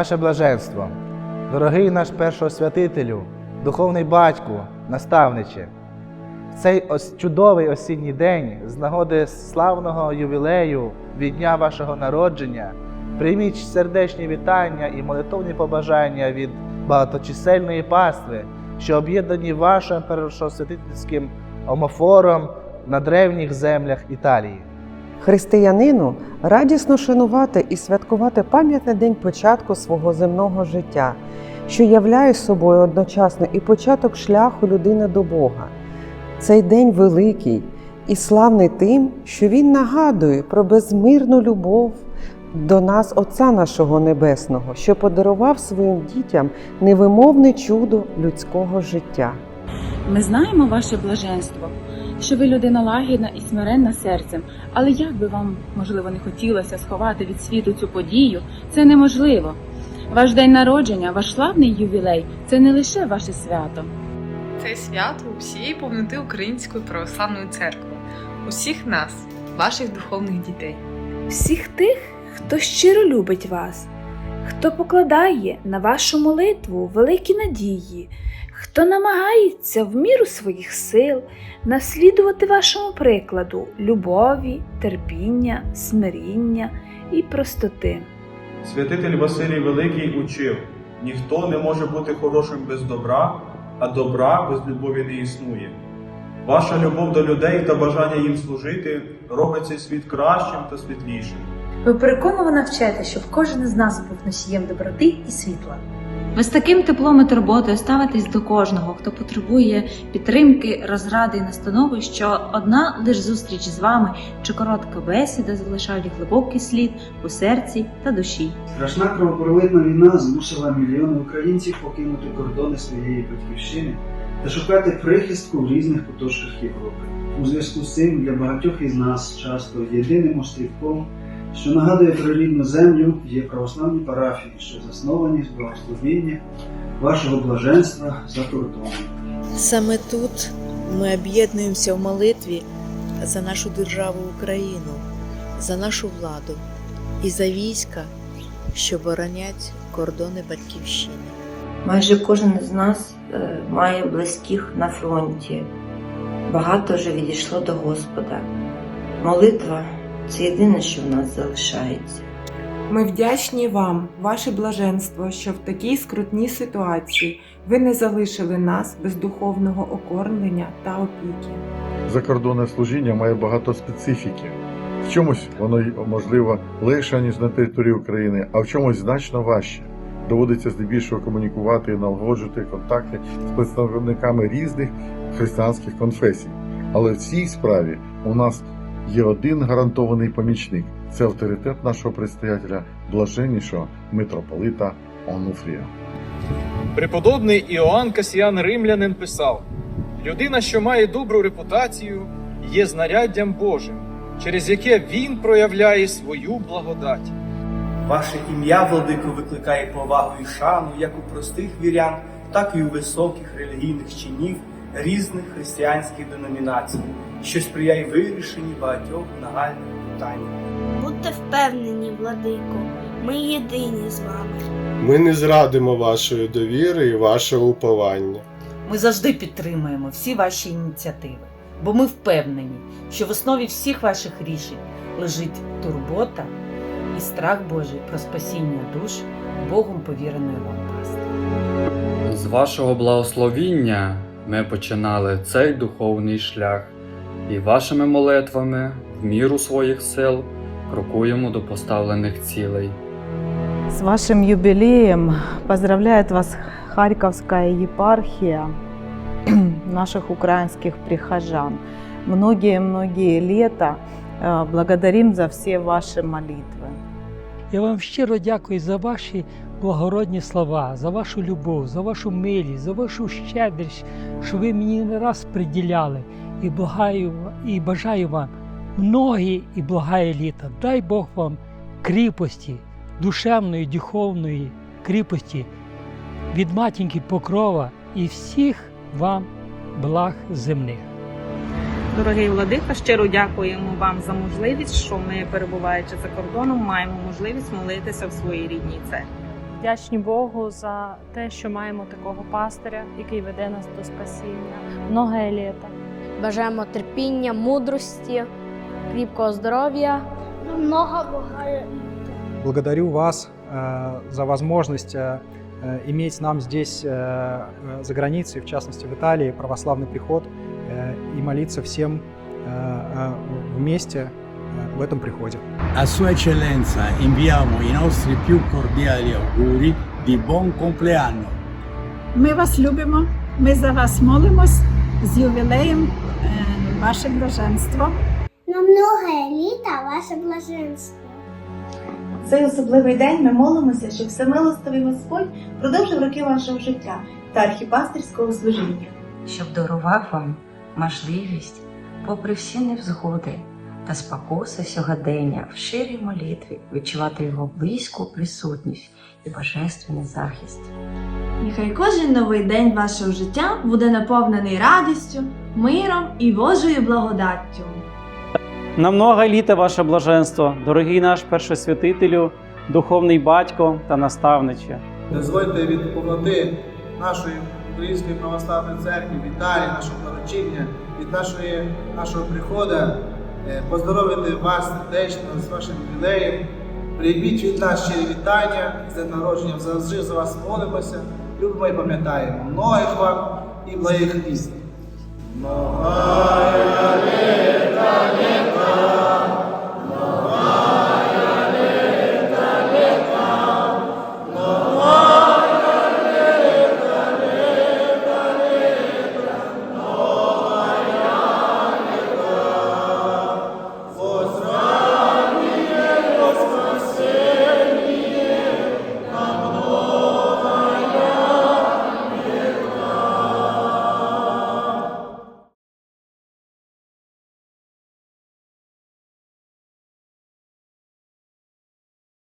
ваше блаженство, дорогий наш першосвятителю, духовний батьку, наставниче. В цей ос- чудовий осінній день, з нагоди славного ювілею від дня вашого народження, прийміть сердечні вітання і молитовні побажання від багаточисельної пастви, що об'єднані вашим першосвятительським омофором на древніх землях Італії. Християнину радісно шанувати і святкувати пам'ятний день початку свого земного життя, що являє собою одночасно і початок шляху людини до Бога. Цей день великий і славний тим, що він нагадує про безмирну любов до нас, Отця нашого Небесного, що подарував своїм дітям невимовне чудо людського життя. Ми знаємо ваше блаженство, що ви людина лагідна і смиренна серцем, але як би вам, можливо, не хотілося сховати від світу цю подію, це неможливо. Ваш день народження, ваш славний ювілей це не лише ваше свято. Це свято усієї повноти Української православної церкви, усіх нас, ваших духовних дітей. всіх тих, хто щиро любить вас, хто покладає на вашу молитву великі надії, хто намагається в міру своїх сил наслідувати вашому прикладу любові, терпіння, смиріння і простоти. Святитель Василій Великий учив: ніхто не може бути хорошим без добра, а добра без любові не існує. Ваша любов до людей та бажання їм служити робить цей світ кращим та світлішим. Ви переконливо навчаєте, щоб кожен із нас був носієм доброти і світла. Ви з таким теплом і турботою ставитесь до кожного, хто потребує підтримки, розради і настанови, що одна лише зустріч з вами чи коротка бесіда залишають глибокий слід у серці та душі. Страшна кровопролитна війна змусила мільйони українців покинути кордони своєї батьківщини та шукати прихистку в різних куточках Європи. У зв'язку з цим для багатьох із нас часто єдиним острівком, що нагадує про рідну землю, є православні парафії, що засновані з благословіння вашого блаженства за кордоном. Саме тут ми об'єднуємося в молитві за нашу державу Україну, за нашу владу і за війська, що боронять кордони Батьківщини. Майже кожен з нас е, має близьких на фронті. Багато вже відійшло до Господа. Молитва це єдине, що в нас залишається. Ми вдячні вам, ваше блаженство, що в такій скрутній ситуації ви не залишили нас без духовного окормлення та опіки. Закордонне служіння має багато специфіки. В чомусь воно можливо легше, ніж на території України, а в чомусь значно важче. Доводиться здебільшого комунікувати і налагоджувати контакти з представниками різних християнських конфесій. Але в цій справі у нас є один гарантований помічник це авторитет нашого предстоятеля, блаженнішого митрополита Онуфрія. Преподобний Іоанн Касіян Римлянин писав: людина, що має добру репутацію, є знаряддям Божим, через яке він проявляє свою благодать. Ваше ім'я, владико, викликає повагу і шану як у простих вірян, так і у високих релігійних чинів різних християнських деномінацій, що сприяє вирішенні багатьох нагальних питань. Будьте впевнені, владико, ми єдині з вами. Ми не зрадимо вашої довіри і вашого уповання. Ми завжди підтримуємо всі ваші ініціативи, бо ми впевнені, що в основі всіх ваших рішень лежить турбота і страх Божий про спасіння душ Богом повіреної вам пасти. З вашого благословіння ми починали цей духовний шлях, і вашими молитвами, в міру своїх сил, крокуємо до поставлених цілей. С вашим юбилеем поздравляет вас Харьковская епархия наших украинских прихожан. Многие-многие лета э, благодарим за все ваши молитвы. Я вам щиро дякую за ваші благородні слова, за вашу любов, за вашу милість, за вашу щедрість, що ви мені не раз приділяли. І благаю і бажаю вам многі і благає літа. Дай Бог вам кріпості, душевної, духовної кріпості від матінки Покрова і всіх вам благ земних. Дорогий владика, щиро дякуємо вам за можливість, що ми, перебуваючи за кордоном, маємо можливість молитися в своїй рідній церкві. вдячні Богу за те, що маємо такого пастиря, який веде нас до спасіння. Многе літа. Бажаємо терпіння, мудрості, кріпкого здоров'я. Много буває. Благодарю вас э, за возможность э, э, иметь нам здесь, э, э, за границей, в частности в Италии, православный приход э, и молиться всем э, э, вместе э, в этом приходе. A Sua Eccellenza inviamo i nostri più cordiali auguri di buon compleanno. Ми вас любимо, ми за вас молимось з ювілеєм е, ваше блаженство. На многое літа ваше блаженство. Цей особливий день ми молимося, щоб всемилостивий Господь продовжив роки вашого життя та архіпастерського служіння. щоб дарував вам можливість, попри всі невзгоди та спокуси сьогодення, в щирій молитві відчувати його близьку присутність і божественний захист. Нехай кожен новий день вашого життя буде наповнений радістю, миром і Божою благодаттю. На много літа ваше блаженство, дорогий наш першосвятителю, духовний батько та наставниче. Дозвольте від повноти нашої Української православної церкви, вітаю нашого поручення, від нашої, нашого приходу, поздоровити вас сердечно з вашим ювілеєм. Прийміть від нас щирі вітання з днем народження, завжди за вас молимося, любимо і пам'ятаємо. Многих вам і благих. Много